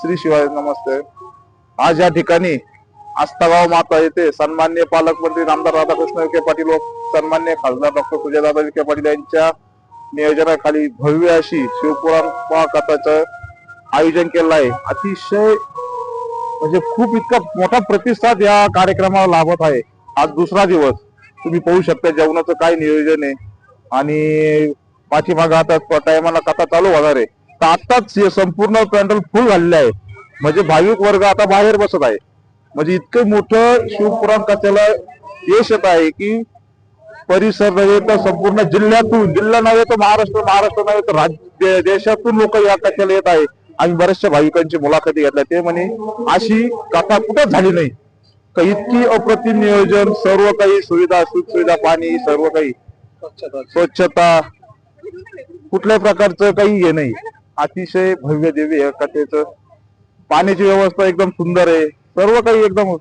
श्री शिवाय नमस्ते. आज या ठिकाणी आस्थागाव माता येथे सन्मान्य पालकमंत्री नामदार राधाकृष्ण विखे पाटील व सन्मान्य खासदार डॉक्टर सुजयदादा विखे पाटील यांच्या नियोजनाखाली भव्य अशी शिवपुराण महाकथाचं आयोजन केलं आहे. अतिशय म्हणजे खूप इतका मोठा प्रतिसाद या कार्यक्रमाला लाभत आहे. आज दुसरा दिवस. तुम्ही पाहू शकता जेवणाचं काय नियोजन आहे. आणि पाठीमागं आता टायमाला कथा चालू होणार आहे. तर आताच हे संपूर्ण पॅन्डल फुल झालेलं आहे. म्हणजे भाविक वर्ग आता बाहेर बसत आहे. म्हणजे इतकं मोठं शिवपुराण कथेला यश येत आहे की परिसर नव्हे तर संपूर्ण जिल्ह्यातून जिल्हा नव्हे तर महाराष्ट्र महाराष्ट्र नव्हे तर राज्य देशातून लोक या कथेला येत आहे? आम्ही बऱ्याचशा भाविकांची मुलाखती घेतल्या. ते म्हणे अशी कथा कुठंच झाली नाही. तर इतकी अप्रतिम नियोजन सर्व काही सुविधा सुख सुविधा पाणी सर्व काही. स्वच्छता. कुठल्या प्रकारचं काही हे नाही. अतिशय भव्य देवी आहे कथेचं. पाण्याची व्यवस्था एकदम सुंदर आहे. सर्व काही एकदम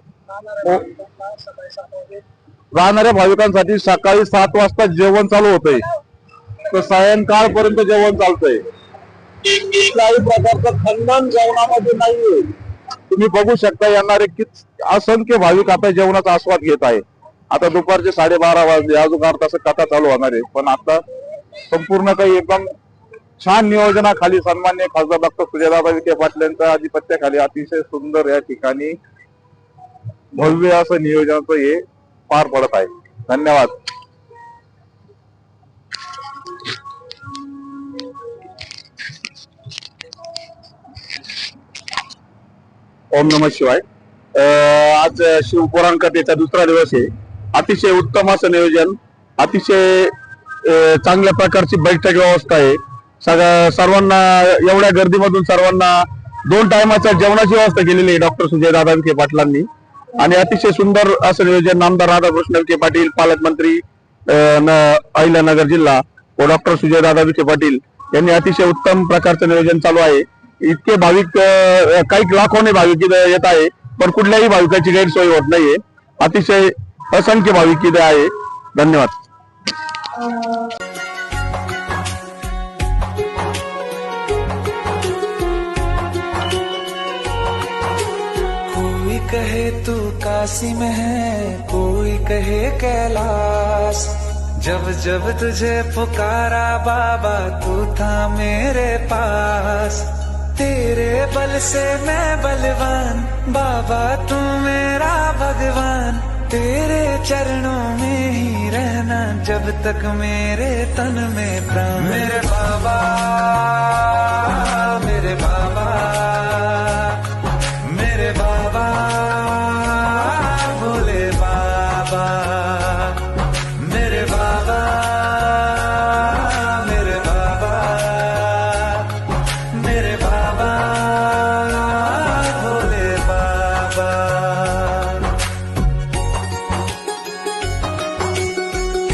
राहणाऱ्या भाविकांसाठी सकाळी सात वाजता जेवण चालू होतंय. तर सायंकाळ पर्यंत जेवण चालतंय. कुठल्याही प्रकारचं खंडन जेवणामध्ये नाहीये. तुम्ही बघू शकता येणारे कि असंख्य भाविक आता जेवणाचा आस्वाद घेत आहे. आता दुपारचे साडेबारा वाजले. अजून अर्धा कथा चालू होणार आहे. पण आता संपूर्ण काही एकदम छान नियोजनाखाली सन्मान्य खासदार डॉक्टर सुजयदादा विखे पाटील यांच्या आधिपत्याखाली अतिशय सुंदर या ठिकाणी भव्य असं नियोजनाचं हे पार पडत आहे. धन्यवाद. ओम नम शिवाय. अं, आज शिवपुराणकथेचा दुसरा दिवस आहे. अतिशय उत्तम असं नियोजन अतिशय चांगल्या प्रकारची बैठक व्यवस्था आहे. सगळ्या सर्वांना एवढ्या गर्दीमधून सर्वांना दोन टायमाच्या जेवणाची व्यवस्था केलेली आहे डॉक्टर सुजय दादा विखे पाटलांनी. आणि अतिशय सुंदर असं नियोजन नामदार राधाकृष्ण विखे पाटील पालकमंत्री अहिल्यानगर जिल्हा व डॉक्टर सुजय दादा विखे पाटील यांनी अतिशय उत्तम प्रकारचं नियोजन चालू आहे. इतके भाविक काही लाखोने भाविक इथं येत आहे पण कुठल्याही भाविकाची गैरसोय होत नाहीये. अतिशय असंख्य भाविक इथे आहे. धन्यवाद. कहे तू काशी में है, कोई कहे कैलाश। जब जब तुझे पुकारा बाबा, तू था मेरे पास। तेरे बल से मैं बलवान, बाबा तू मेरा भगवान। तेरे चरणों में ही रहना, जब तक मेरे तन में प्राण। मेरे बाबा।